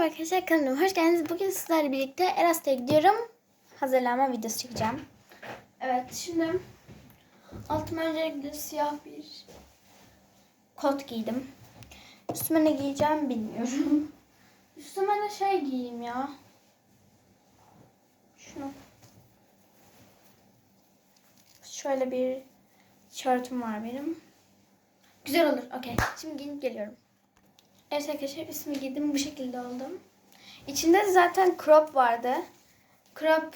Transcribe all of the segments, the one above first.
Merhaba arkadaşlar kanalıma hoş geldiniz. Bugün sizlerle birlikte Erasmus'a gidiyorum. Hazırlanma videosu çekeceğim. Evet şimdi altıma öncelikle siyah bir kot giydim. Üstüme ne giyeceğim bilmiyorum. Üstüme de şey giyeyim ya. Şunu. Şöyle bir tişörtüm var benim. Güzel olur. Okey. Şimdi giyinip geliyorum. Evet arkadaşlar üstümü giydim. Bu şekilde oldum. İçinde de zaten crop vardı. Crop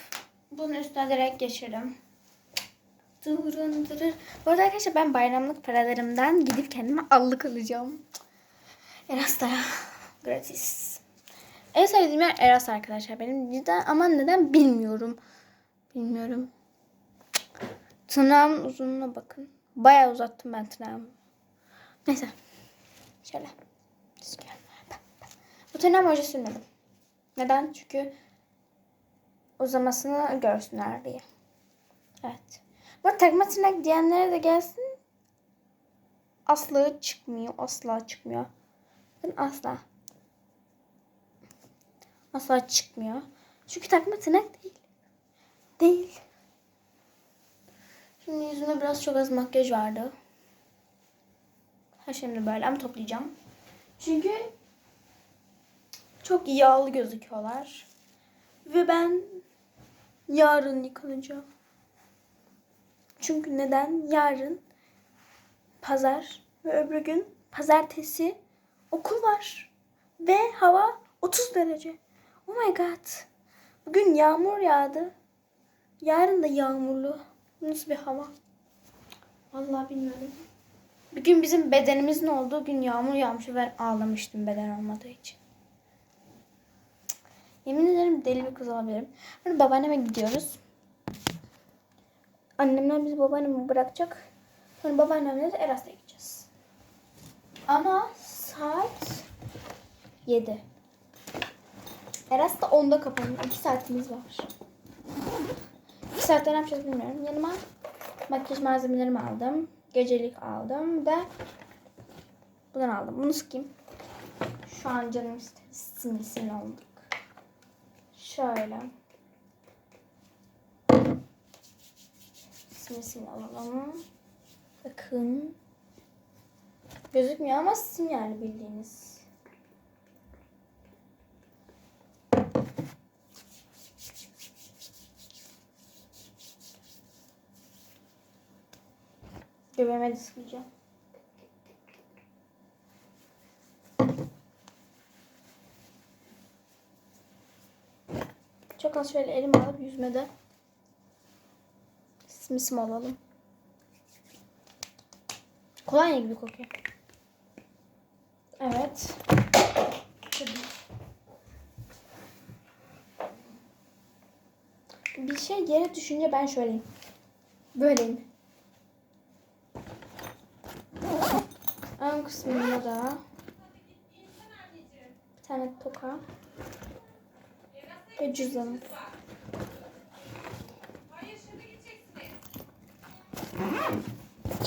bunun üstüne direkt geçirdim. Durun durun. Bu arada arkadaşlar ben bayramlık paralarımdan gidip kendime allık alacağım. Eras'ta. Gratis. En sevdiğim yer Eras arkadaşlar benim. Neden ama neden bilmiyorum. Bilmiyorum. Tırnağımın uzunluğuna bakın. Bayağı uzattım ben tırnağımı. Neyse. Şöyle. Rüzgar. Bu tırnağıma oje sürmedim. Neden? Çünkü uzamasını görsünler diye. Evet. Bu takma tırnak diyenlere de gelsin. Asla çıkmıyor. Asla çıkmıyor. Bakın asla. Asla çıkmıyor. Çünkü takma tırnak değil. Değil. Şimdi yüzüme biraz çok az makyaj vardı. Ha şimdi böyle ama toplayacağım. Çünkü çok yağlı gözüküyorlar. Ve ben yarın yıkanacağım. Çünkü neden? Yarın pazar ve öbür gün pazartesi okul var. Ve hava 30 derece. Oh my god. Bugün yağmur yağdı. Yarın da yağmurlu. Nasıl bir hava? Vallahi bilmiyorum. Bir gün bizim bedenimizin olduğu gün yağmur yağmış ve ben ağlamıştım beden olmadığı için. Yemin ederim deli bir kız olabilirim. Şimdi babaanneme gidiyoruz. Annemler bizi babaanneme bırakacak. Sonra babaannemle de Eras'ta gideceğiz. Ama saat 7. Eras da 10'da kapanıyor. 2 saatimiz var. 2 saatte ne yapacağız bilmiyorum. Yanıma makyaj malzemelerimi aldım. Gecelik aldım. Bir de bundan aldım. Bunu sıkayım. Şu an canım. Sinirsin olduk. Şöyle. Simsini alalım. Bakın. Gözükmüyor ama sim yani bildiğiniz. Göbeğime de sıkacağım. Çok az şöyle elime alıp yüzüme de alalım. Kolonya gibi kokuyor. Evet. Bir şey yere düşünce ben şöyleyim. Böyleyim. Ön kısmında da bir tane toka ve cüzdanım.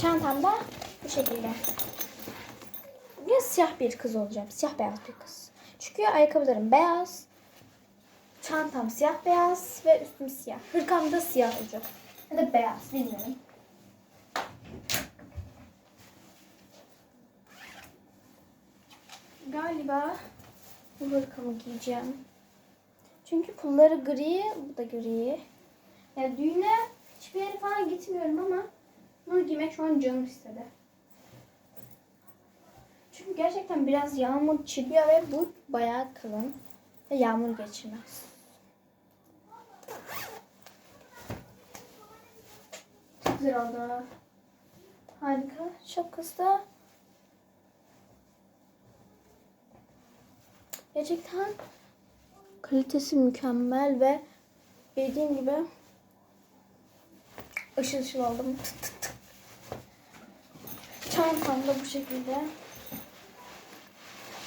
Çantam da bu şekilde. Bugün siyah bir kız olacağım. Siyah beyaz bir kız. Çünkü ayakkabılarım beyaz. Çantam siyah beyaz ve üstüm siyah. Hırkam da siyah olacak. Ya da beyaz bilmiyorum. Galiba bu hırkamı giyeceğim. Çünkü pulları gri, bu da gri. Yani düğüne hiçbir yere falan gitmiyorum ama bunu giymek şu an canım istedi. Çünkü gerçekten biraz yağmur çiliyor ve bu bayağı kalın. Ve yağmur geçirmez. Güzel oldu. Harika. Şapkası da Gerçekten kalitesi mükemmel ve dediğim gibi ışıl ışıl oldum. Tık tık tık. Çantam da bu şekilde.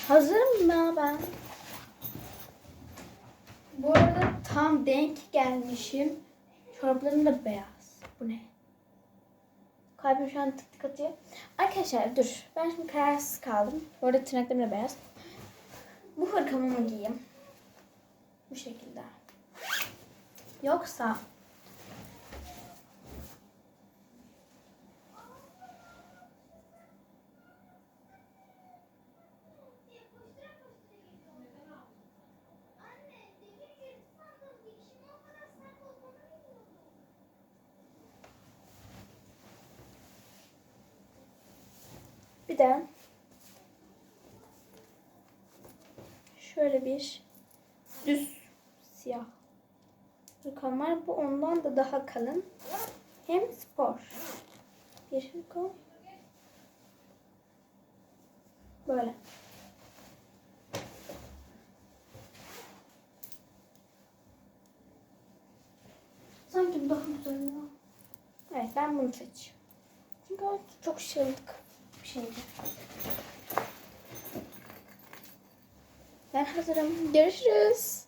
Hazırım ya ben. Bu arada tam denk gelmişim. Çoraplarım da beyaz. Bu ne? Kalbim şu an tık tık atıyor. Arkadaşlar dur. Ben şimdi kararsız kaldım. Bu arada tırnaklarım da beyaz. Bu hırkamı mı giyeyim? Bu şekilde. Yoksa bir de şöyle bir düz siyah hırkam var. Bu ondan da daha kalın. Hem spor. Bir hırka. Böyle. Sanki daha güzel ya. Evet ben bunu seçiyorum. Çünkü çok şıldık bir şeydi. Ben hazırım. Görüşürüz.